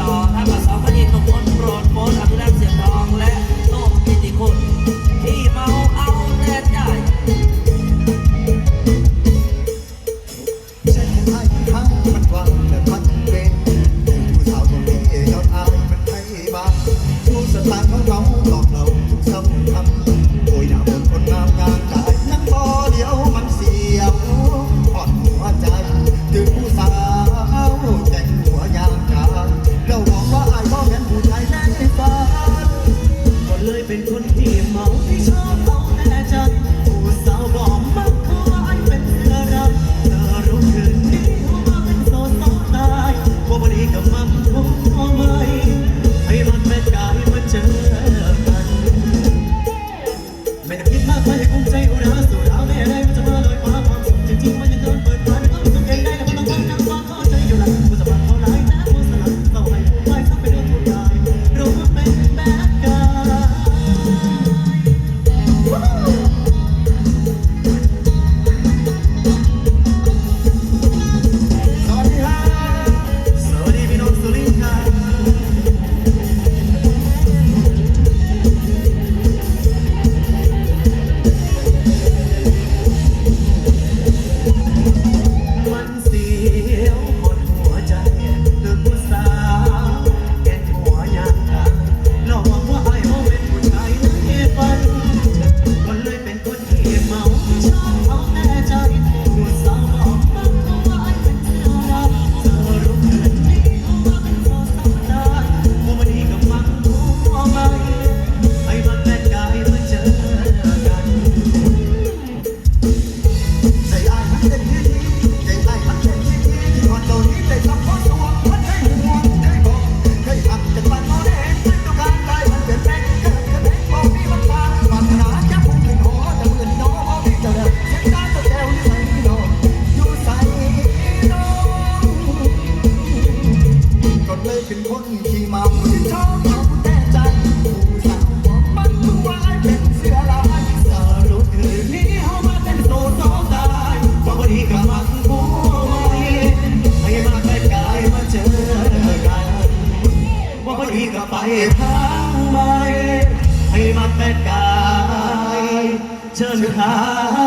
ต่อครับกับสองคนนี้ตกคนโปรดโพสอภิรักษ์เสียงทองและโลกกิติคุณที่เมาเอาแรงใหญ่ฉันให้ทั้งมันหวัง เป็นคนที่เมาที่ชอบของแจันผู้สาวบอกมาขอให้เป็นเธอรักเธอรู้คืนนี้ว่าเป็นโสดสาวตายว่าวันนี้กับมันคงพไหมให้มันแม่กายมาเจอกันไม่ต้องคิดมากไปคงใจอุณห ก็ไปทางใหม่ให้มันเป็นกายเชิญทาง